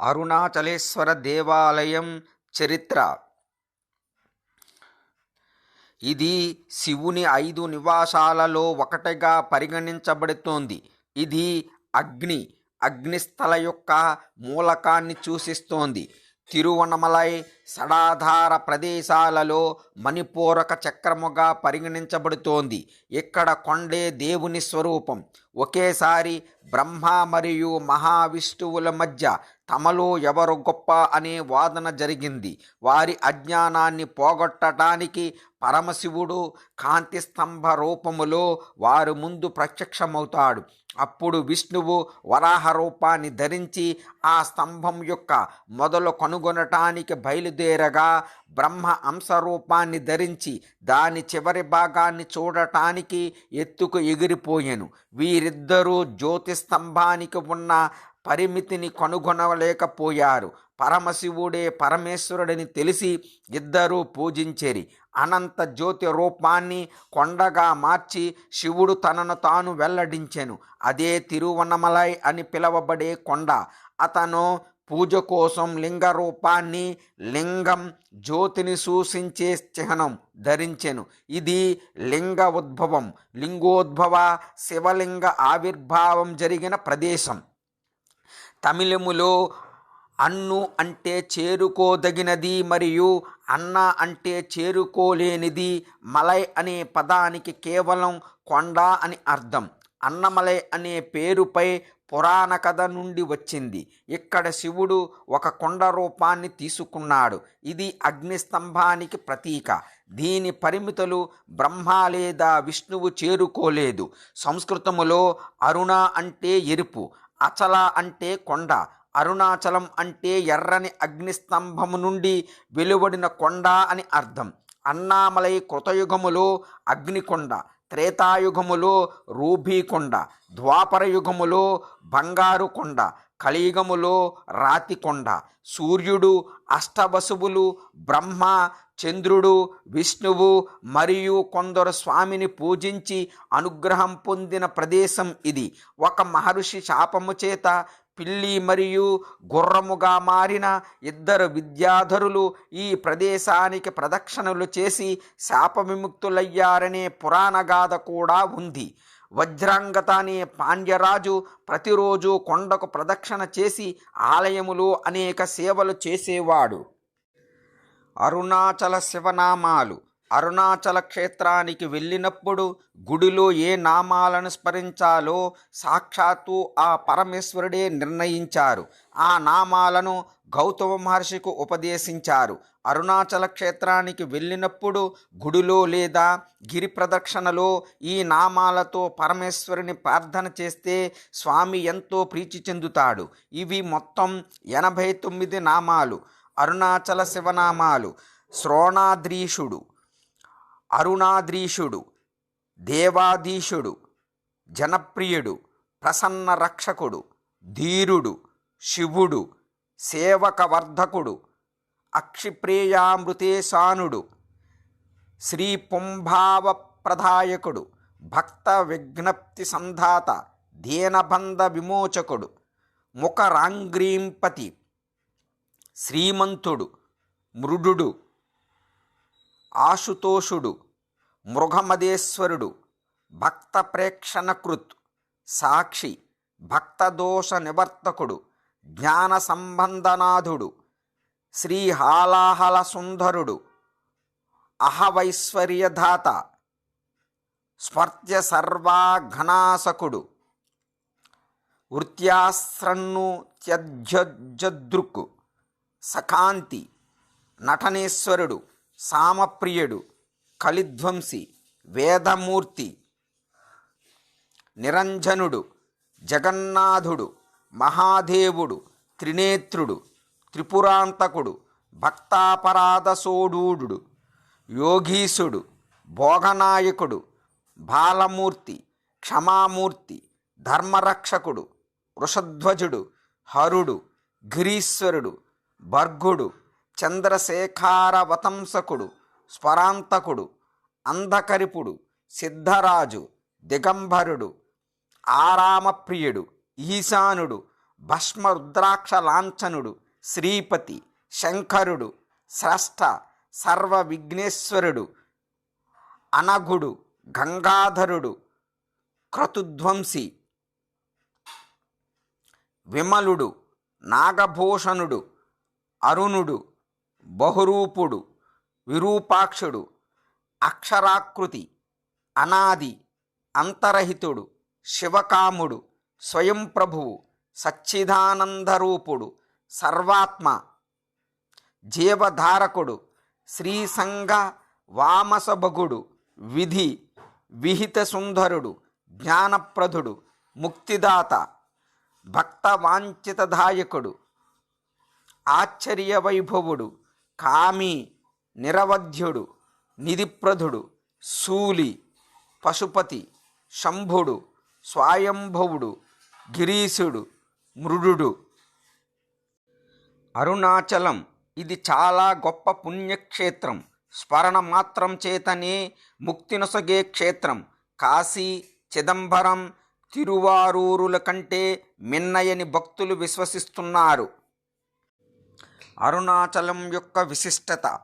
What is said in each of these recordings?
అరుణాచలేశ్వర దేవాలయం చరిత్ర. ఇది శివుని ఐదు నివాసాలలో ఒకటిగా పరిగణించబడుతోంది. ఇది అగ్ని అగ్నిస్థల యొక్క మూలకాన్ని సూచిస్తోంది. తిరువనమలై సడాధార ప్రదేశాలలో మణిపూరక చక్రముగా పరిగణించబడుతోంది. ఇక్కడ కొండే దేవుని స్వరూపం. ఒకేసారి బ్రహ్మ మరియు మహావిష్ణువుల మధ్య తమలో ఎవరు గొప్ప అనే వాదన జరిగింది. వారి అజ్ఞానాన్ని పోగొట్టడానికి పరమశివుడు కాంతి స్తంభ రూపములో వారు ముందు ప్రత్యక్షమవుతాడు. అప్పుడు విష్ణువు వరాహ రూపాన్ని ధరించి ఆ స్తంభం యొక్క మొదలు కనుగొనటానికి బయలుదేరగా బ్రహ్మ అంశ రూపాన్ని ధరించి దాని చివరి భాగాన్ని చూడటానికి ఎత్తుకు ఎగిరిపోయాను. వీరిద్దరూ జ్యోతి స్తంభానికి ఉన్న పరిమితిని కనుగొనలేకపోయారు. పరమశివుడే పరమేశ్వరుడిని తెలిసి ఇద్దరూ పూజించేరి. అనంత జ్యోతి రూపాన్ని కొండగా మార్చి శివుడు తనను తాను వెల్లడించెను. అదే తిరువన్నమలై అని పిలువబడే కొండ. అతను పూజ కోసం లింగ రూపాన్ని లింగం జ్యోతిని సూచించే చిహ్నం ధరించెను. ఇది లింగ ఉద్భవం. లింగోద్భవ శివలింగ ఆవిర్భావం జరిగిన ప్రదేశం. తమిళములో అన్ను అంటే చేరుకోదగినది మరియు అన్న అంటే చేరుకోలేనిది మలై అనే పదానికి కేవలం కొండ అని అర్థం. అన్నమలై అనే పేరుపై పురాణ కథ నుండి వచ్చింది. ఇక్కడ శివుడు ఒక కొండ రూపాన్ని తీసుకున్నాడు. ఇది అగ్నిస్తంభానికి ప్రతీక. దీని పరిమితులు బ్రహ్మ లేదా విష్ణువు చేరుకోలేదు. సంస్కృతములో అరుణ అంటే ఎరుపు. అచల అంటే కొండ అరుణాచలం అంటే ఎర్రని అగ్నిస్తంభము నుండి వెలువడిన కొండ అని అర్థం. అన్నామలై కృతయుగములో అగ్నికొండ త్రేతాయుగములో రూభీకొండ ద్వాపరయుగములో బంగారు కొండ కలియుగములో రాతికొండ. సూర్యుడు అష్టవసువులు బ్రహ్మ చంద్రుడు విష్ణువు మరియు కొందరు స్వామిని పూజించి అనుగ్రహం పొందిన ప్రదేశం ఇది. ఒక మహర్షి శాపము చేత పిల్లి మరియు గుర్రముగా మారిన ఇద్దరు విద్యాధరులు ఈ ప్రదేశానికి ప్రదక్షిణలు చేసి శాప విముక్తులయ్యారనే పురాణగాథ కూడా ఉంది. వజ్రాంగత అనే పాండ్యరాజు ప్రతిరోజు కొండకు ప్రదక్షిణ చేసి ఆలయములో అనేక సేవలు చేసేవాడు. అరుణాచల శివనామాలు. అరుణాచల క్షేత్రానికి వెళ్ళినప్పుడు గుడిలో ఏ నామాలను స్మరించాలో సాక్షాత్తు ఆ పరమేశ్వరుడే నిర్ణయించారు. ఆ నామాలను గౌతమ మహర్షికు ఉపదేశించారు. అరుణాచల క్షేత్రానికి వెళ్ళినప్పుడు గుడిలో లేదా గిరి ప్రదక్షిణలో ఈ నామాలతో పరమేశ్వరుని ప్రార్థన చేస్తే స్వామి ఎంతో ప్రీతి చెందుతాడు. ఇవి మొత్తం ఎనభై తొమ్మిది నామాలు. అరుణాచల శివనామాలు. శ్రోణాద్రీషుడు అరుణాద్రీషుడు దేవాధీశుడు జనప్రియుడు ప్రసన్న రక్షకుడు ధీరుడు శివుడు సేవకవర్ధకుడు అక్షిప్రేయామృతేశానుడు శ్రీ పుంభావ ప్రదాయకుడు భక్త విజ్ఞప్తి సంధాత దీనబంధ విమోచకుడు ముఖరాంగ్రీంపతి శ్రీమంతుడు మృడుడు ఆశుతోషుడు మృగమదేశ్వరుడు భక్త ప్రేక్షణకృత్ సాక్షి భక్తదోష నివర్తకుడు జ్ఞాన సంబంధనాథుడు శ్రీహాలాహల సుందరుడు అహవైశ్వర్యధాత స్వర్త్య సర్వాఘనాసకుడు వృత్యాశ్రన్ను త్యజ్జద్రుక్కు సకాంతి నటనేశ్వరుడు సామప్రియుడు కలిధ్వంసి వేదమూర్తి నిరంజనుడు జగన్నాథుడు మహాదేవుడు త్రినేత్రుడు త్రిపురాంతకుడు భక్తాపరాధ సోడూడు యోగీశుడు భోగనాయకుడు బాలమూర్తి క్షమామూర్తి ధర్మరక్షకుడు వృషధ్వజుడు హరుడు గిరీశ్వరుడు భర్గుడు చంద్రశేఖారవతంసకుడు స్వరాంతకుడు అంధకరిపుడు సిద్ధరాజు దిగంబరుడు ఆరామప్రియుడు ఈశానుడు భస్మ రుద్రాక్ష లాంఛనుడు శ్రీపతి శంకరుడు స్రష్ట సర్వ విఘ్నేశ్వరుడు అనఘుడు గంగాధరుడు క్రతుధ్వంసి విమలుడు నాగభూషణుడు అరుణుడు బహురూపుడు విరూపాక్షుడు అక్షరాకృతి అనాది అంతరహితుడు శివకాముడు స్వయం ప్రభువు సచ్చిదానందరూపుడు సర్వాత్మ జీవధారకుడు శ్రీసంగ వామసభగుడు విధి విహిత సుందరుడు జ్ఞానప్రధుడు ముక్తిదాత భక్తవాంఛితదాయకుడు వాంఛితదాయకుడు వైభవుడు కామి నిరవధ్యుడు నిధిప్రధుడు శూలి పశుపతి శంభుడు స్వాయంభవుడు గిరీశుడు మృడు. అరుణాచలం ఇది చాలా గొప్ప పుణ్యక్షేత్రం. స్మరణ మాత్రం చేతనే ముక్తినొసగే క్షేత్రం. కాశీ చిదంబరం తిరువారూరుల కంటే మిన్నయని భక్తులు విశ్వసిస్తున్నారు. అరుణాచలం యొక్క విశిష్టత.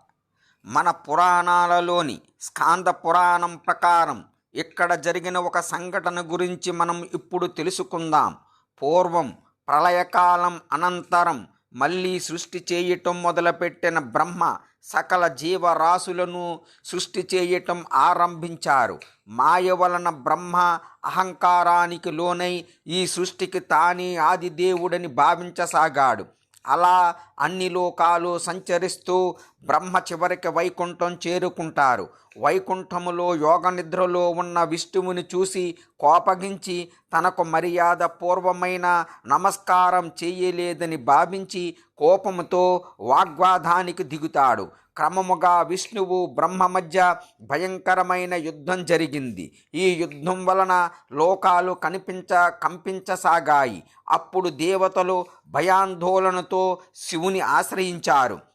మన పురాణాలలోని స్కాంద పురాణం ప్రకారం ఇక్కడ జరిగిన ఒక సంఘటన గురించి మనం ఇప్పుడు తెలుసుకుందాం. పూర్వం ప్రళయకాలం అనంతరం మళ్ళీ సృష్టి చేయటం మొదలుపెట్టిన బ్రహ్మ సకల జీవరాశులను సృష్టి చేయటం ఆరంభించారు. మాయ వలన బ్రహ్మ అహంకారానికి లోనై ఈ సృష్టికి తానే ఆది దేవుడని భావించసాగాడు. అలా అన్ని లోకాలు సంచరిస్తూ బ్రహ్మ చివరికి వైకుంఠం చేరుకుంటారు. వైకుంఠములో యోగ నిద్రలో ఉన్న విష్ణువుని చూసి కోపగించి తనకు మర్యాద పూర్వమైన నమస్కారం చేయలేదని భావించి కోపముతో వాగ్వాదానికి దిగుతాడు. క్రమముగా విష్ణువు బ్రహ్మ మధ్య భయంకరమైన యుద్ధం జరిగింది. ఈ యుద్ధం వలన లోకాలు కనిపించ కంపించసాగాయి. అప్పుడు దేవతలు భయాందోళనతో శివుని ఆశ్రయించారు.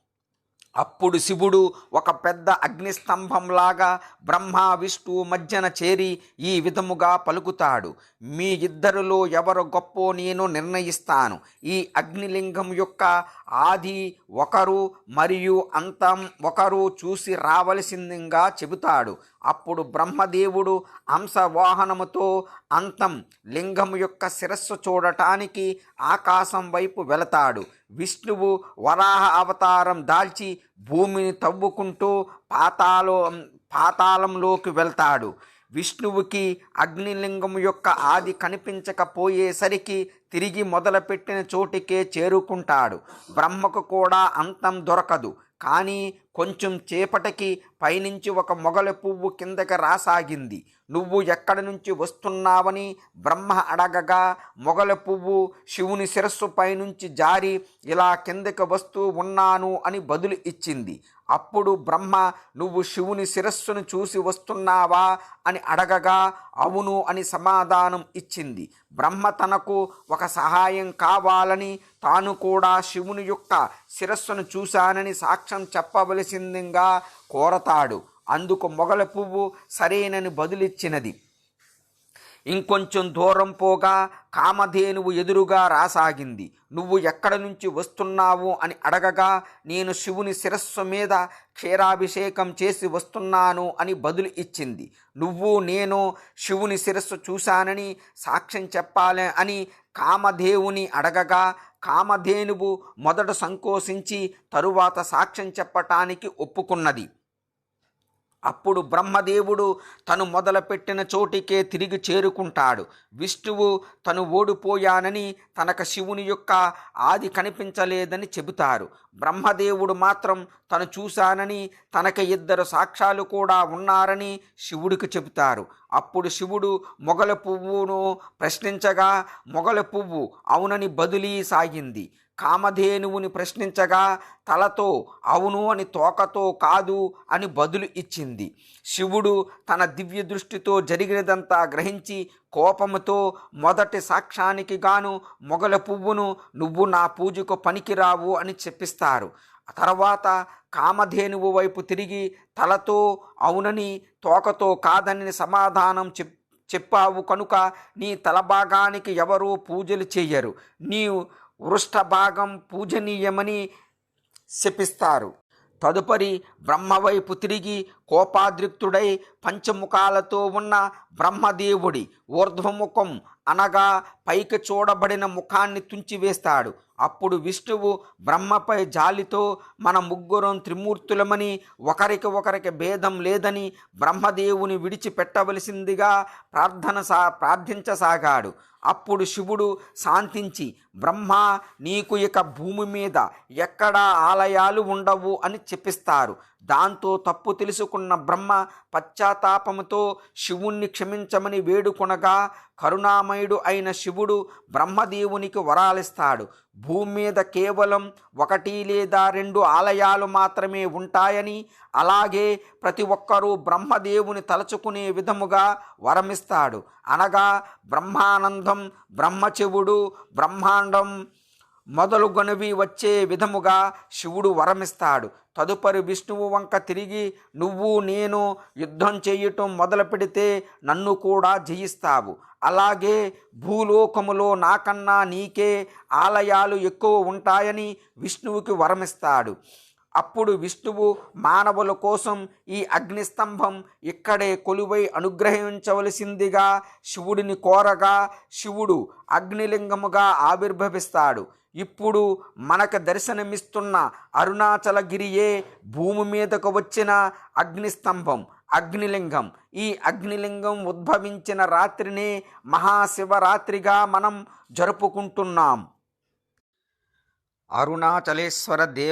అప్పుడు శివుడు ఒక పెద్ద అగ్నిస్తంభంలాగా బ్రహ్మ విష్ణువు మధ్యన చేరి ఈ విధముగా పలుకుతాడు. మీ ఇద్దరిలో ఎవరు గొప్పో నేను నిర్ణయిస్తాను. ఈ అగ్నిలింగం యొక్క ఆది ఒకరు మరియు అంతం ఒకరు చూసి రావలసిందిగా చెబుతాడు. అప్పుడు బ్రహ్మదేవుడు అంశవాహనముతో అంతం లింగం యొక్క శిరస్సు చూడటానికి ఆకాశం వైపు వెళతాడు. విష్ణువు వరాహ అవతారం దాల్చి భూమిని తవ్వుకుంటూ పాతాలో పాతాళంలోకి వెళ్తాడు. విష్ణువుకి అగ్నిలింగం యొక్క ఆది కనిపించకపోయేసరికి తిరిగి మొదలుపెట్టిన చోటికే చేరుకుంటాడు. బ్రహ్మకు కూడా అంతం దొరకదు. కానీ కొంచెం చేపటికి పైనుంచి ఒక మొగల పువ్వు కిందకి రాసాగింది. నువ్వు ఎక్కడి నుంచి వస్తున్నావని బ్రహ్మ అడగగా మొగల పువ్వు శివుని శిరస్సు పైనుంచి జారి ఇలా కిందకి వస్తూ ఉన్నాను అని బదులు ఇచ్చింది. అప్పుడు బ్రహ్మ నువ్వు శివుని శిరస్సును చూసి వస్తున్నావా? అని అడగగా అవును అని సమాధానం ఇచ్చింది. బ్రహ్మ తనకు ఒక సహాయం కావాలని తాను కూడా శివుని యొక్క శిరస్సును చూశానని సాక్ష్యం కావలసిందిగా కోరతాడు. అందుకు మొగల పువ్వు సరేనని బదులిచ్చినది. ఇంకొంచెం దూరం పోగా కామధేనువు ఎదురుగా రాసాగింది. నువ్వు ఎక్కడి నుంచి వస్తున్నావు అని అడగగా నేను శివుని శిరస్సు మీద క్షీరాభిషేకం చేసి వస్తున్నాను అని బదులు ఇచ్చింది. నువ్వు నేను శివుని శిరస్సు చూశానని సాక్ష్యం చెప్పాలి అని కామధేవుని అడగగా కామధేనువు మొదట సంకోచించి తరువాత సాక్ష్యం చెప్పటానికి ఒప్పుకున్నది. అప్పుడు బ్రహ్మదేవుడు తను మొదలుపెట్టిన చోటికే తిరిగి చేరుకుంటాడు. విష్ణువు తను ఓడిపోయానని తనకు శివుని యొక్క ఆది కనిపించలేదని చెబుతారు. బ్రహ్మదేవుడు మాత్రం తను చూశానని తనకి ఇద్దరు సాక్ష్యాలు కూడా ఉన్నారని శివుడికి చెబుతారు. అప్పుడు శివుడు మొగల పువ్వును ప్రశ్నించగా మొగల పువ్వు అవునని బదిలీ సాగింది. కామధేనువుని ప్రశ్నించగా తలతో అవును అని తోకతో కాదు అని బదులు ఇచ్చింది. శివుడు తన దివ్య దృష్టితో జరిగినదంతా గ్రహించి కోపముతో మొదటి సాక్ష్యానికి గాను మొగల పువ్వును నువ్వు నా పూజకు పనికిరావు అని చెప్పిస్తారు. తర్వాత కామధేనువు వైపు తిరిగి తలతో అవునని తోకతో కాదని సమాధానం చెప్ చెప్పావు కనుక నీ తలభాగానికి ఎవరూ పూజలు చెయ్యరు. నీవు వృష్ట భాగం పూజనీయమని శపిస్తారు. తదుపరి బ్రహ్మవైపు తిరిగి కోపాద్రిక్తుడై పంచముఖాలతో ఉన్న బ్రహ్మదేవుడి ఊర్ధ్వముఖం అనగా పైకి చూడబడిన ముఖాన్ని తుంచివేస్తాడు అప్పుడు విష్ణువు బ్రహ్మపై జాలితో మన ముగ్గురం త్రిమూర్తులమని ఒకరికి ఒకరికి భేదం లేదని బ్రహ్మదేవుని విడిచిపెట్టవలసిందిగా ప్రార్థన సా ప్రార్థించసాగాడు. అప్పుడు శివుడు శాంతించి బ్రహ్మ నీకు ఇక భూమి మీద ఎక్కడా ఆలయాలు ఉండవు అని చెప్పిస్తారు. దాంతో తప్పు తెలుసుకున్న బ్రహ్మ పశ్చాత్తాపముతో శివుణ్ణి క్షమించమని వేడుకొనగా కరుణామయుడు అయిన శివుడు బ్రహ్మదేవునికి వరాలిస్తాడు. భూమి మీద కేవలం ఒకటి లేదా రెండు ఆలయాలు మాత్రమే ఉంటాయని అలాగే ప్రతి ఒక్కరూ బ్రహ్మదేవుని తలచుకునే విధముగా వరమిస్తాడు. అనగా బ్రహ్మానందం బ్రహ్మచెవుడు బ్రహ్మాండం మొదలుగొనవి వచ్చే విధముగా శివుడు వరమిస్తాడు. తదుపరి విష్ణువు వంక తిరిగి నువ్వు నేను యుద్ధం చేయటం మొదలు పెడితే నన్ను కూడా జయిస్తావు. అలాగే భూలోకములో నాకన్నా నీకే ఆలయాలు ఎక్కువ ఉంటాయని విష్ణువుకి వరమిస్తాడు. అప్పుడు విష్ణువు మానవుల కోసం ఈ అగ్నిస్తంభం ఇక్కడే కొలువై అనుగ్రహించవలసిందిగా శివుడిని కోరగా శివుడు అగ్నిలింగముగా ఆవిర్భవిస్తాడు. ఇప్పుడు మనకు దర్శనమిస్తున్న అరుణాచలగిరియే భూమి మీదకు వచ్చిన అగ్నిస్తంభం అగ్నిలింగం. ఈ అగ్నిలింగం ఉద్భవించిన రాత్రినే మహాశివరాత్రిగా మనం జరుపుకుంటున్నాం. అరుణాచలేశ్వర దేవ